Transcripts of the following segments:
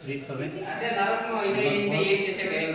Three seven అదే నాలుగు ఇదే ఏం చేసే nine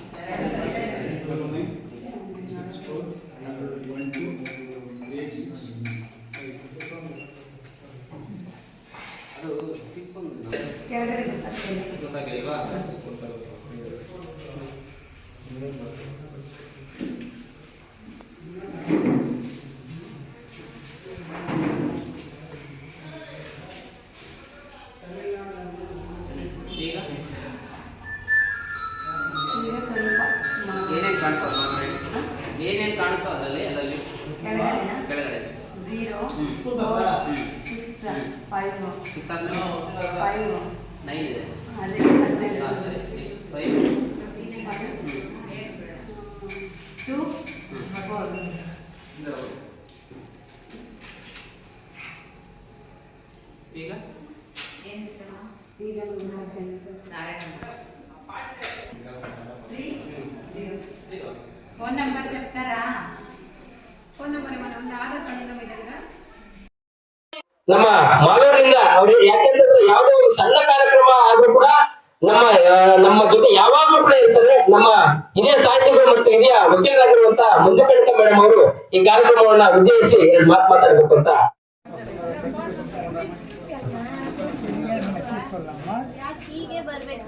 Zero hmm. Four hmm. Six five six ಆದ್ಮೇಲೆ ಫೈವ್ ನೈನ್ ಇದೆ ಅದೇ ಹಾ, ಸರಿ ಫೈವ್ ಟು ಹ್ಮ್. ಫೋರ್ ಈಗ ಈಗ త్రీ జీరో ఫోన్ నెంబర్ చెప్తారా ನಮ್ಮ ಮಾಲೂರಿನಿಂದ ಅವ್ರಿಗೆ ಯಾಕೆಂತಂದ್ರೆ ಯಾವುದೇ ಒಂದು ಸಣ್ಣ ಕಾರ್ಯಕ್ರಮ ಆದ್ರೂ ಕೂಡ ನಮ್ಮ ನಮ್ಮ ಜೊತೆ ಯಾವಾಗ್ಲೂ ಕೂಡ ಇರ್ತದೆ ನಮ್ಮ ಹಿರಿಯ ಸಾಹಿತಿಗಳು ಮತ್ತು ಹಿರಿಯ ವಕೀಲರಾಗಿರುವಂತ ಮಂಜುಕಂಠ ಮೇಡಮ್ ಅವರು ಈ ಕಾರ್ಯಕ್ರಮವನ್ನ ಉದ್ದೇಶಿಸಿ ಎರಡು ಮಾತು ಮಾತಾಡಬೇಕು ಅಂತ. ಬರ್ಬೇಕು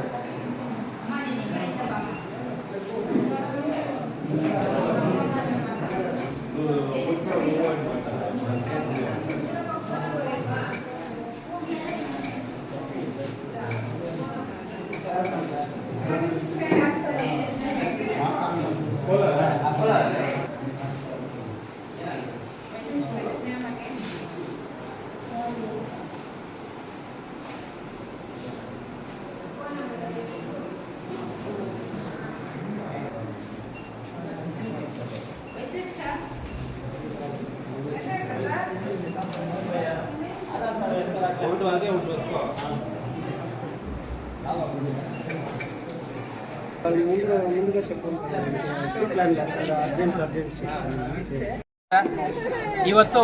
ಇವತ್ತು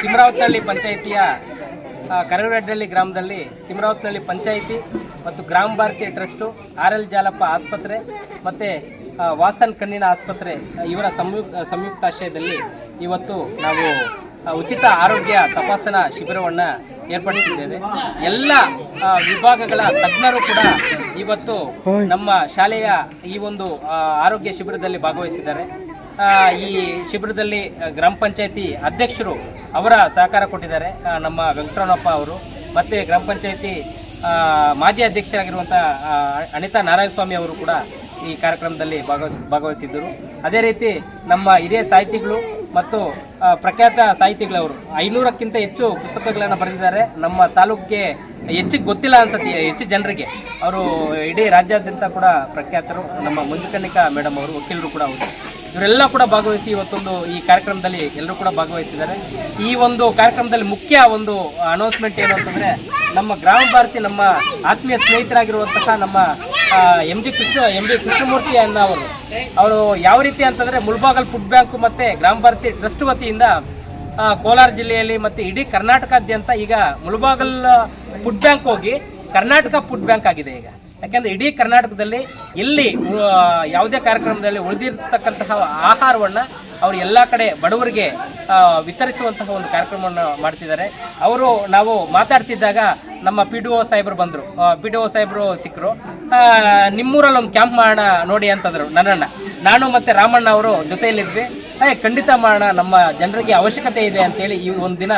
ತಿಮ್ರಾವತ್ನಹಳ್ಳಿ ಪಂಚಾಯಿತಿಯ ಕರಗರಡ್ಡಳ್ಳಿ ಗ್ರಾಮದಲ್ಲಿ ತಿಮ್ರಾವತ್ನಹಳ್ಳಿ ಪಂಚಾಯಿತಿ ಮತ್ತು Grama Bharati trust, R L Jalappa ಆಸ್ಪತ್ರೆ ಮತ್ತು ವಾಸನ್ ಕಣ್ಣಿನ ಆಸ್ಪತ್ರೆ ಇವರ ಸಂಯುಕ್ತ, ಸಂಯುಕ್ತಾಶ್ರಯದಲ್ಲಿ ಇವತ್ತು ನಾವು ಉಚಿತ ಆರೋಗ್ಯ ತಪಾಸಣಾ ಶಿಬಿರವನ್ನು ಏರ್ಪಡಿಸಿದ್ದೇವೆ. ಎಲ್ಲ ವಿಭಾಗಗಳ ತಜ್ಞರು ಕೂಡ ಇವತ್ತು ನಮ್ಮ ಶಾಲೆಯ ಈ ಒಂದು ಆರೋಗ್ಯ ಶಿಬಿರದಲ್ಲಿ ಭಾಗವಹಿಸಿದ್ದಾರೆ. ಈ ಶಿಬಿರದಲ್ಲಿ ಗ್ರಾಮ ಪಂಚಾಯತಿ ಅಧ್ಯಕ್ಷರು ಅವರ ಸಹಕಾರ ಕೊಟ್ಟಿದ್ದಾರೆ. ನಮ್ಮ ವೆಂಕಟರಮಣಪ್ಪ ಅವರು ಮತ್ತು ಗ್ರಾಮ ಪಂಚಾಯತಿ ಮಾಜಿ ಅಧ್ಯಕ್ಷರಾಗಿರುವಂಥ ಅನಿತಾ ನಾರಾಯಣಸ್ವಾಮಿ ಅವರು ಕೂಡ ಈ ಕಾರ್ಯಕ್ರಮದಲ್ಲಿ ಭಾಗವಹಿಸ್ ಭಾಗವಹಿಸಿದ್ದರು. ಅದೇ ರೀತಿ ನಮ್ಮ ಹಿರಿಯ ಸಾಹಿತಿಗಳು ಮತ್ತು ಪ್ರಖ್ಯಾತ ಸಾಹಿತಿಗಳವರು. ಐನೂರಕ್ಕಿಂತ ಹೆಚ್ಚು ಪುಸ್ತಕಗಳನ್ನು ಬರೆದಿದ್ದಾರೆ. ನಮ್ಮ ತಾಲೂಕಿಗೆ ಹೆಚ್ಚಿಗೆ ಗೊತ್ತಿಲ್ಲ ಅನ್ಸತ್ತೆ, ಹೆಚ್ಚು ಜನರಿಗೆ. ಅವರು ಇಡೀ ರಾಜ್ಯಾದ್ಯಂತ ಕೂಡ ಪ್ರಖ್ಯಾತರು. ನಮ್ಮ ಮುಂಜುಕನಿಕ ಮೇಡಮ್ ಅವರು, ವಕೀಲರು ಕೂಡ ಅವರು. ಇವರೆಲ್ಲ ಕೂಡ ಭಾಗವಹಿಸಿ ಇವತ್ತೊಂದು ಈ ಕಾರ್ಯಕ್ರಮದಲ್ಲಿ ಎಲ್ಲರೂ ಕೂಡ ಭಾಗವಹಿಸಿದ್ದಾರೆ. ಈ ಒಂದು ಕಾರ್ಯಕ್ರಮದಲ್ಲಿ ಮುಖ್ಯ ಒಂದು ಅನೌನ್ಸ್ಮೆಂಟ್ ಏನು ಅಂತಂದರೆ, ನಮ್ಮ ಗ್ರಾಮ ಭಾರತಿ ನಮ್ಮ ಆತ್ಮೀಯ ಸ್ನೇಹಿತರಾಗಿರುವಂತಹ ನಮ್ಮ M G Krishna M G Krishnamurthy ಅನ್ನೋ ಅವರು ಅವರು ಯಾವ ರೀತಿ ಅಂತಂದ್ರೆ ಮುಳ್ಬಾಗಲ್ ಫುಡ್ ಬ್ಯಾಂಕ್ ಮತ್ತೆ ಗ್ರಾಮ ಭಾರತಿ ಟ್ರಸ್ಟ್ ವತಿಯಿಂದ ಕೋಲಾರ ಜಿಲ್ಲೆಯಲ್ಲಿ ಮತ್ತೆ ಇಡೀ ಕರ್ನಾಟಕಾದ್ಯಂತ ಈಗ ಮುಳ್ಬಾಗಲ್ ಫುಡ್ ಬ್ಯಾಂಕ್ ಹೋಗಿ ಕರ್ನಾಟಕ ಫುಡ್ ಬ್ಯಾಂಕ್ ಆಗಿದೆ ಈಗ. ಯಾಕೆಂದ್ರೆ ಇಡೀ ಕರ್ನಾಟಕದಲ್ಲಿ ಇಲ್ಲಿ ಯಾವುದೇ ಕಾರ್ಯಕ್ರಮದಲ್ಲಿ ಉಳಿದಿರ್ತಕ್ಕಂತಹ ಆಹಾರವನ್ನು ಅವರು ಎಲ್ಲ ಕಡೆ ಬಡವರಿಗೆ ವಿತರಿಸುವಂತಹ ಒಂದು ಕಾರ್ಯಕ್ರಮವನ್ನು ಮಾಡ್ತಿದ್ದಾರೆ. ಅವರು ನಾವು ಮಾತಾಡ್ತಿದ್ದಾಗ ನಮ್ಮ ಪಿ ಡಿ ಒ ಸಾಹೇಬರು ಬಂದರು. ಪಿ ಡಿ ಒ ಸಾಹೇಬರು ಸಿಕ್ಕರು ನಿಮ್ಮೂರಲ್ಲಿ ಒಂದು ಕ್ಯಾಂಪ್ ಮಾಡೋಣ ನೋಡಿ ಅಂತಂದರು ನನ್ನಣ್ಣ ನಾನು ಮತ್ತು ರಾಮಣ್ಣ ಅವರು ಜೊತೆಯಲ್ಲಿದ್ವಿ. ಏ, ಖಂಡಿತ ಮಾಡೋಣ, ನಮ್ಮ ಜನರಿಗೆ ಅವಶ್ಯಕತೆ ಇದೆ ಅಂತೇಳಿ ಈ ಒಂದು ದಿನ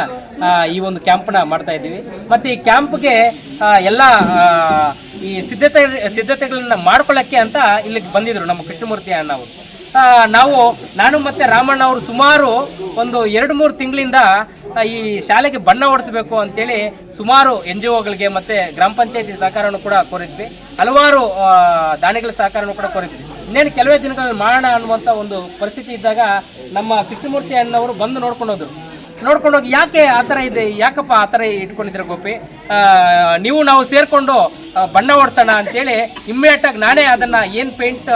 ಈ ಒಂದು ಕ್ಯಾಂಪ್ನ ಮಾಡ್ತಾ ಇದ್ದೀವಿ. ಮತ್ತು ಈ ಕ್ಯಾಂಪ್ಗೆ ಎಲ್ಲ ಈ ಸಿದ್ಧತೆ, ಸಿದ್ಧತೆಗಳನ್ನ ಮಾಡ್ಕೊಳ್ಳೋಕ್ಕೆ ಅಂತ ಇಲ್ಲಿಗೆ ಬಂದಿದ್ರು ನಮ್ಮ ಕೃಷ್ಣಮೂರ್ತಿ ಅಣ್ಣ ಅವರು. ನಾವು, ನಾನು ಮತ್ತೆ ರಾಮಣ್ಣ ಅವರು ಸುಮಾರು ಒಂದು ಎರಡು ಮೂರು ತಿಂಗಳಿಂದ ಈ ಶಾಲೆಗೆ ಬಣ್ಣ ಓಡಿಸಬೇಕು ಅಂತೇಳಿ ಸುಮಾರು ಎನ್ ಜಿ ಒಗಳಿಗೆ ಮತ್ತೆ ಗ್ರಾಮ ಪಂಚಾಯತಿ ಸಹಕಾರವನ್ನು ಕೂಡ ಕೋರಿದ್ವಿ. ಹಲವಾರು ದಾನಿಗಳ ಸಹಕಾರವನ್ನು ಕೂಡ ಕೋರಿದ್ವಿ. ಇನ್ನೇನು ಕೆಲವೇ ದಿನಗಳಲ್ಲಿ ಮಾಡೋಣ ಅನ್ನುವಂಥ ಒಂದು ಪರಿಸ್ಥಿತಿ ಇದ್ದಾಗ ನಮ್ಮ ಕೃಷ್ಣಮೂರ್ತಿ ಅಣ್ಣವರು ಬಂದು ನೋಡ್ಕೊಂಡು ಹೋದ್ರು ನೋಡ್ಕೊಂಡು ಹೋಗಿ ಯಾಕೆ ಆ ಥರ ಇದೆ? ಯಾಕಪ್ಪ ಆ ಥರ ಇಟ್ಕೊಂಡಿದ್ರೆ ಗೋಪಿ? ನೀವು ನಾವು ಸೇರಿಕೊಂಡು ಬಣ್ಣ ಓಡಿಸೋಣ ಅಂತೇಳಿ ಇಮ್ಮಿಡಿಯೇಟ್ ಆಗಿ ನಾನೇ ಅದನ್ನು ಏನು ಪೇಂಟ್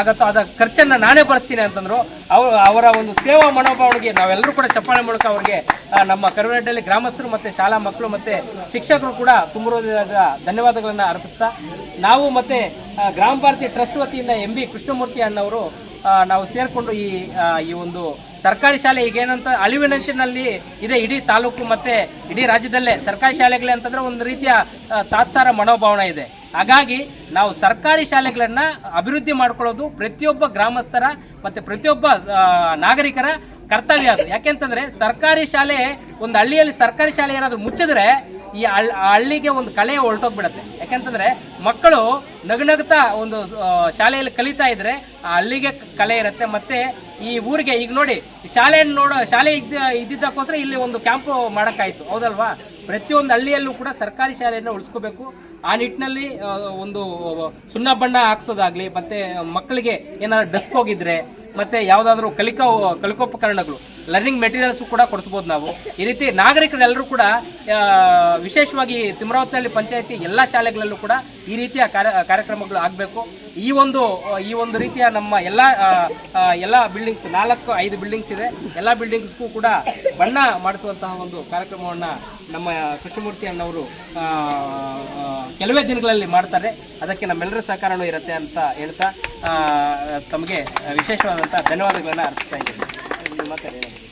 ಆಗುತ್ತೋ ಅದ ಖರ್ಚನ್ನು ನಾನೇ ಬರೆಸ್ತೀನಿ ಅಂತಂದ್ರು. ಅವರು ಅವರ ಒಂದು ಸೇವಾ ಮನೋಭಾವನೆಗೆ ನಾವೆಲ್ಲರೂ ಕೂಡ ಚಪ್ಪಾಳೆ ಮೂಲಕ ಅವ್ರಿಗೆ ನಮ್ಮ ಕರುನಾಡಲ್ಲಿ ಗ್ರಾಮಸ್ಥರು ಮತ್ತು ಶಾಲಾ ಮಕ್ಕಳು ಮತ್ತು ಶಿಕ್ಷಕರು ಕೂಡ ತುಂಬಿರೋದಾದ ಧನ್ಯವಾದಗಳನ್ನು ಅರ್ಪಿಸ್ತಾ, ನಾವು ಮತ್ತು ಗ್ರಾಮ ಭಾರತಿ ಟ್ರಸ್ಟ್ ವತಿಯಿಂದ ಎಂ ಬಿ ಕೃಷ್ಣಮೂರ್ತಿ ಅಣ್ಣವರು ನಾವು ಸೇರಿಕೊಂಡು ಈ ಈ ಒಂದು ಸರ್ಕಾರಿ ಶಾಲೆ ಈಗ ಏನಂತ ಅಳಿವಿನಂಚಿನಲ್ಲಿ ಇದೆ ಇಡೀ ತಾಲೂಕು ಮತ್ತೆ ಇಡೀ ರಾಜ್ಯದಲ್ಲೇ ಸರ್ಕಾರಿ ಶಾಲೆಗಳೇ ಅಂತಂದರೆ ಒಂದು ರೀತಿಯ ತಾತ್ಸಾರ ಮನೋಭಾವನೆ ಇದೆ. ಹಾಗಾಗಿ ನಾವು ಸರ್ಕಾರಿ ಶಾಲೆಗಳನ್ನ ಅಭಿವೃದ್ಧಿ ಮಾಡ್ಕೊಳ್ಳೋದು ಪ್ರತಿಯೊಬ್ಬ ಗ್ರಾಮಸ್ಥರ ಮತ್ತೆ ಪ್ರತಿಯೊಬ್ಬ ನಾಗರಿಕರ ಕರ್ತವ್ಯ ಅದು. ಯಾಕೆಂತಂದ್ರೆ ಸರ್ಕಾರಿ ಶಾಲೆ, ಒಂದು ಹಳ್ಳಿಯಲ್ಲಿ ಸರ್ಕಾರಿ ಶಾಲೆ ಏನಾದರೂ ಮುಚ್ಚಿದ್ರೆ ಈ ಹಳ್ಳಿಗೆ ಒಂದು ಕಲೆ ಹೊರಟೋಗ್ಬಿಡತ್ತೆ. ಯಾಕಂತಂದ್ರೆ ಮಕ್ಕಳು ನಗುನಗುತ್ತಾ ಒಂದು ಶಾಲೆಯಲ್ಲಿ ಕಲಿತಾ ಇದ್ರೆ ಆ ಹಳ್ಳಿಗೆ ಕಲೆ ಇರುತ್ತೆ. ಮತ್ತೆ ಈ ಊರಿಗೆ ಈಗ ನೋಡಿ, ಶಾಲೆಯನ್ನು ನೋಡೋ, ಶಾಲೆ ಇದ್ದ, ಇದ್ದಿದ್ದಕ್ಕೋಸ್ಕರ ಇಲ್ಲಿ ಒಂದು ಕ್ಯಾಂಪ್ ಮಾಡೋಕ್ಕಾಯ್ತು. ಹೌದಲ್ವಾ? ಪ್ರತಿಯೊಂದು ಹಳ್ಳಿಯಲ್ಲೂ ಕೂಡ ಸರ್ಕಾರಿ ಶಾಲೆಯನ್ನು ಉಳಿಸ್ಕೋಬೇಕು. ಆ ನಿಟ್ಟಿನಲ್ಲಿ ಒಂದು ಸುಣ್ಣ ಬಣ್ಣ ಹಾಕ್ಸೋದಾಗ್ಲಿ, ಮತ್ತೆ ಮಕ್ಕಳಿಗೆ ಏನಾದ್ರು ಡಸ್ಕ್ ಹೋಗಿದ್ರೆ ಮತ್ತೆ ಯಾವುದಾದ್ರೂ ಕಲಿಕಾ, ಕಲಿಕೋಪಕರಣಗಳು ಲರ್ನಿಂಗ್ ಮೆಟೀರಿಯಲ್ಸ್ ಕೂಡ ಕೊಡಿಸ್ಬೋದು ನಾವು. ಈ ರೀತಿ ನಾಗರಿಕರೆಲ್ಲರೂ ಕೂಡ ವಿಶೇಷವಾಗಿ ತಿಮ್ರಾವತಿಹಳ್ಳಿ ಪಂಚಾಯತಿ ಎಲ್ಲ ಶಾಲೆಗಳಲ್ಲೂ ಕೂಡ ಈ ರೀತಿಯ ಕಾರ್ಯ, ಕಾರ್ಯಕ್ರಮಗಳು ಆಗಬೇಕು. ಈ ಒಂದು ಈ ಒಂದು ರೀತಿಯ ನಮ್ಮ ಎಲ್ಲ ಎಲ್ಲ ಬಿಲ್ಡಿಂಗ್ಸ್ ನಾಲ್ಕು, ಐದು ಬಿಲ್ಡಿಂಗ್ಸ್ ಇದೆ. ಎಲ್ಲ ಬಿಲ್ಡಿಂಗ್ಸ್ಗೂ ಕೂಡ ಬಣ್ಣ ಮಾಡಿಸುವಂತಹ ಒಂದು ಕಾರ್ಯಕ್ರಮವನ್ನು ನಮ್ಮ ಕೃಷ್ಣಮೂರ್ತಿ ಅಣ್ಣವರು ಕೆಲವೇ ದಿನಗಳಲ್ಲಿ ಮಾಡ್ತಾರೆ. ಅದಕ್ಕೆ ನಮ್ಮೆಲ್ಲರ ಸಹಕಾರನೂ ಇರುತ್ತೆ ಅಂತ ಹೇಳ್ತಾ ತಮಗೆ ತಮಗೆ ವಿಶೇಷವಾದಂಥ ಧನ್ಯವಾದಗಳನ್ನು ಅರ್ಪಿಸ್ತಾ ಇದ್ದೀನಿ. ಮಾತಾಡಿ